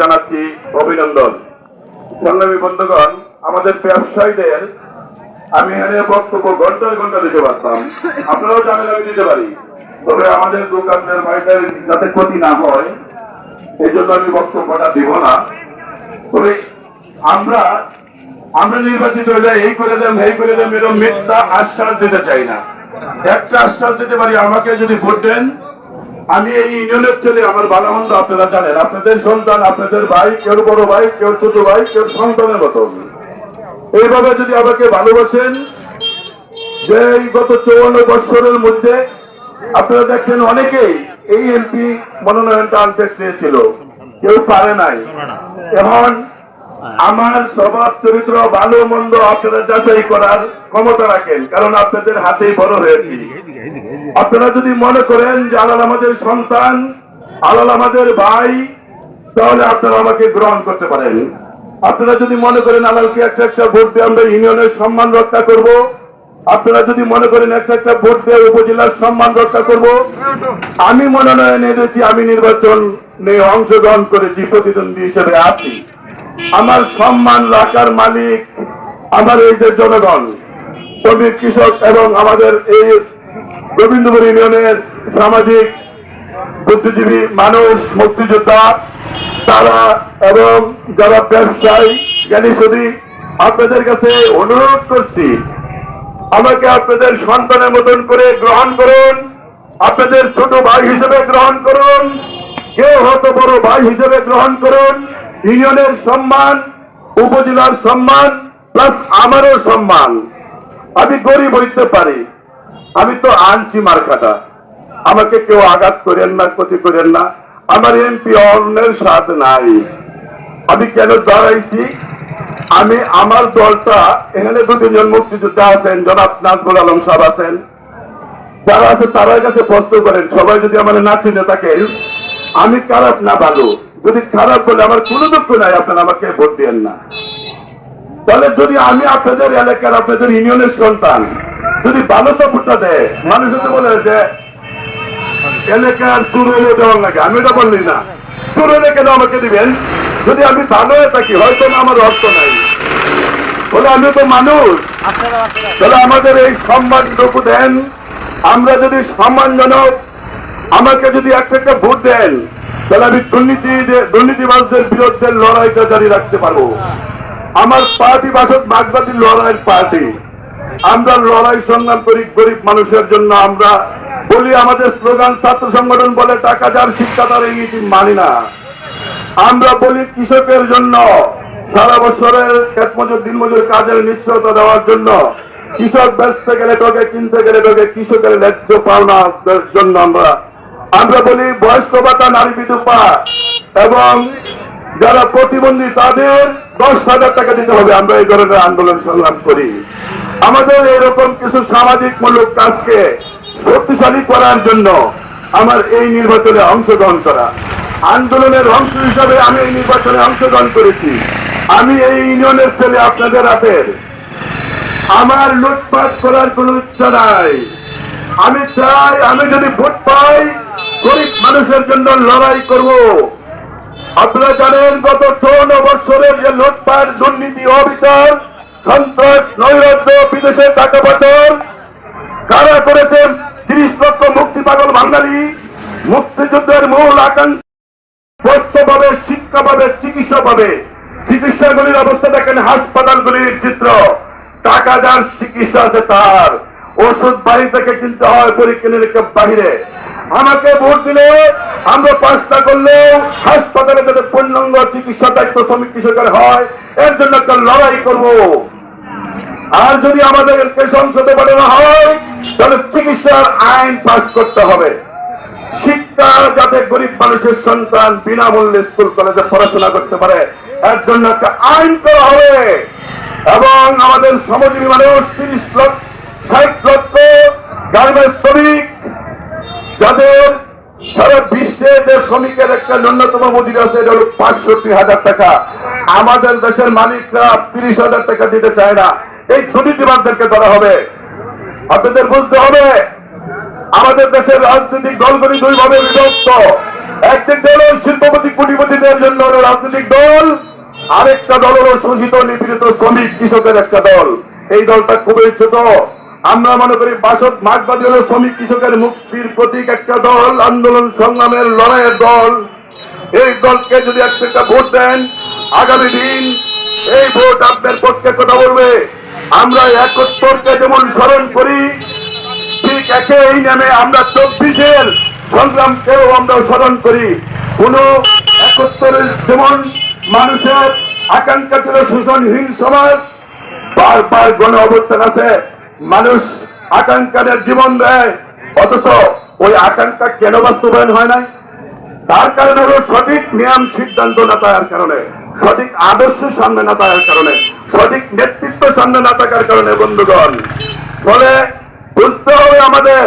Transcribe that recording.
জানাচ্ছি অভিনন্দন। সংগ্রামী বন্ধুগণ, আমাদের ব্যবসায়ীদের আমি এখানে বক্তব্য ঘন্টায় ঘণ্টা দিতে পারতাম। আপনারাও জানেন আমি দিতে পারি। তবে আমাদের দোকানদের মাইকের যাতে ক্ষতি না হয়, এই জন্য আমি বক্তব্যটা দিব না। তবে আমরা আমরা নির্বাচিত হলে এই করে দেন এই করে দেন, এরকম মিথ্যা আশ্বাস দিতে চাই না। একটা আশ্বাস দিতে পারি, আমাকে যদি ভোট দেন আমি এই ইউনিয়নের ছেলে আমার ভালো মন্দ আপনারা জানেন। আপনাদের সন্তান আপনাদের ভাই কেউ বড় ভাই কেউ ছোট ভাই কেউ সন্তানের মতো। এইভাবে যদি আমাকে ভালোবাসেন যে এই গত চৌন্ন বছরের মধ্যে আপনারা দেখছেন অনেকেই এই এমপি মনোনয়নটা আনতে চেয়েছিল। কেউ পারে নাই। এখন আমার স্বভাব চরিত্র ভালো মন্দ আপনারা যাচাই করার ক্ষমতা রাখেন কারণ আপনাদের হাতেই বড় হয়েছি। আপনারা যদি মনে করেন যে আলাল আমাদের সন্তান আলাল আমাদের ভাই তাহলে আপনারা আমাকে গ্রহণ করতে পারেন। আপনারা যদি মনে করেন আলালকে একটা একটা ভোট দিয়ে আমরা ইউনিয়নের সম্মান রক্ষা করব আপনারা যদি মনে করেন একটা একটা ভোট দিয়ে উপজেলার সম্মান রক্ষা করব আমি মনোনয়ন এনেছি আমি নির্বাচন নিয়ে অংশগ্রহণ করেছি প্রতিদ্বন্দ্বী হিসেবে আছি। আমার সম্মান রাখার মালিক আমার এই যে জনগণ, শ্রমিক, কৃষক এবং আমাদের এই গোবিন্দপুর ইউনিয়নের সামাজিক বুদ্ধিজীবী মানুষ, মুক্তিযোদ্ধা, তারা এবং যারা ব্যবসায়ী জ্ঞানী সুদী আপনাদের কাছে অনুরোধ করছি, আমাকে আপনাদের সন্তানের মতন করে গ্রহণ করুন, আপনাদের ছোট ভাই হিসেবে গ্রহণ করুন, কেউ হয়তো বড় ভাই হিসেবে গ্রহণ করুন ইউনিয়নের সম্মান, উপজেলার সম্মান প্লাস আমারও সম্মান। আমি গরিব হইতে পারি, আমি তো আনছি মার্কাটা। আমাকে কেউ আঘাত করেন না, ক্ষতি করেন না। আমার এমপি অন্যের স্বাদ নাই। আমি কেন দাঁড়াইছি? আমি আমার দলটা, এখানে দু তিনজন মুক্তিযোদ্ধা আছেন, জনাব নাজবুল আলম সাহেব আছেন। যারা আছে তাদের কাছে প্রশ্ন করেন, সবাই যদি আমার না চিনে থাকেন, আমি খারাপ না ভালো? যদি খারাপ বলে আমার কোনো দুঃখ নাই, আপনারা আমাকে ভোট দিয়েন না। তাহলে যদি আমি আপনাদের এলাকার আপনাদের ইউনিয়নের সন্তান, যদি ভালো সাপোর্টটা দেয়, মানুষ তো বলে যে, এলাকার চুর হলে দেওয়ার লাগে। আমি এটা বললি না। চুর হলে কেন আমাকে দিবেন? যদি আমি ভালো হয়ে থাকি, হয়তো না আমার অর্থ নাই। বলে, আমি তো মানুষ। তাহলে আমাদের এই সম্মানটুকু দেন। আমরা যদি সম্মানজনক, আমাকে যদি একটা একটা ভোট দেন তাহলে আমি দুর্নীতি দুর্নীতিবাজদের বিরুদ্ধে লড়াইটা জারি রাখতে পারব। আমার পার্টি বাসক মাগবাদী লড়াইয়ের পার্টি। আমরা লড়াই সংগ্রাম করি গরিব মানুষের জন্য। আমরা বলি, আমাদের স্লোগান, ছাত্র সংগঠন বলে, টাকা যার, শিক্ষা তার এই মানি না। আমরা বলি, কৃষকের জন্য সারা বছরের এক মজুর দিন মজুর কাজের নিশ্চয়তা দেওয়ার জন্য কৃষক বেচতে গেলে টোকে কিনতে গেলে টোকে কৃষকের ন্যায্য পাওনার জন্য আমরা আমরা বলি বয়স্ক ভাতা, নারী বিধবা। এবং যারা প্রতিবন্ধী, তাদের দশ হাজার টাকা দিতে হবে। আমরা এই ধরনের আন্দোলন সংগ্রাম করি। আমাদের এরকম কিছু সামাজিক মূলক কাজকে শক্তিশালী করার জন্য আমার এই নির্বাচনে অংশগ্রহণ করা। আন্দোলনের অংশ হিসাবে আমি এই নির্বাচনে অংশগ্রহণ করেছি। আমি এই ইউনিয়নের ছেলে আপনাদের হাতের। আমার লুটপাট করার কোন ইচ্ছা নাই। আমি চাই, আমি যদি ভোট পাই মানুষের জন্য লড়াই করব। আপনারা জানেন, গত চৌন্ন বছরের যে লুটপাট, দুর্নীতি, অবিচার, সন্ত্রাস, নৈরাজ্য বিদেশের টাকা পাচার, কারা করেছে তিরিশ লক্ষ মুক্তি পাগল বাঙালি। মুক্তিযুদ্ধের মূল আকাঙ্ক্ষা স্বচ্ছ পাবে শিক্ষা পাবে চিকিৎসা পাবে চিকিৎসাগুলির অবস্থা দেখেন, হাসপাতালগুলির চিত্র। টাকা যার চিকিৎসা আছে তার। ওষুধ বাড়ি থেকে কিনতে হয়, পরীক্ষা নিরীক্ষা বাহিরে। আমাকে ভোট দিলে আমরা পাঁচটা করলেও হাসপাতালে যাতে পূর্ণাঙ্গ চিকিৎসা দায়িত্ব শ্রমিক কৃষকের হয়, এর জন্য একটা লড়াই করব। আর যদি আমাদেরকে সংসদে পাঠানো হয়, তাহলে চিকিৎসার আইন পাস করতে হবে। শিক্ষা যাতে গরিব মানুষের সন্তান বিনামূল্যে স্কুল, কলেজে পড়াশোনা করতে পারে, এর জন্য একটা আইন করা হবে। এবং আমাদের শ্রমজীবী মানুষ তিরিশ লক্ষ, ষাট লক্ষ গার্মেন্টস শ্রমিক যাদের সারা বিশ্বে যে শ্রমিকের একটা ন্যূনতম মজুরি আছে, এটা হলো পাঁচষট্টি হাজার টাকা। আমাদের দেশের মালিকরা তিরিশ হাজার টাকা দিতে চায় না। এই দুর্নীতিবাদদেরকে ধরা হবে। আপনাদের বুঝতে হবে, আমাদের দেশের রাজনৈতিক দলগুলি দুই ভাবে বিভক্ত একদিক হল শিল্পপতি কোটিপতিদের জন্য রাজনৈতিক দল, আরেকটা দল হলো শোষিত, নিপীড়িত শ্রমিক, কৃষকের একটা দল। এই দলটা খুবই ছোট। আমরা মনে করি বাসদ মার্কবাদী হলো শ্রমিক কৃষকের মুক্তির প্রতীক একটা দল, আন্দোলন সংগ্রামের লড়াইয়ের দল। এই দলকে যদি একটা ভোট দেন, আগামী দিন এই ভোট আপনার পক্ষে কথা বলবে। আমরা একত্তরকে যেমন স্মরণ করি, ঠিক একই নামে আমরা চব্বিশের সংগ্রামকেও আমরা স্মরণ করি। কোন একত্তরের যেমন মানুষের আকাঙ্ক্ষা ছিল শোষণহীন সমাজ, বারবার গণ অবস্থান আছে। মানুষ আকাঙ্ক্ষাদের জীবন দেয়, অথচ ওই আকাঙ্ক্ষা কেন বাস্তবায়ন হয় নাই? তার কারণে হলো সঠিক নিয়ম সিদ্ধান্ত না থাকার কারণে, সঠিক আদর্শ সামনে না থাকার কারণে, সঠিক নেতৃত্ব সামনে না থাকার কারণে, বন্ধুগণ। ফলে বুঝতে হবে আমাদের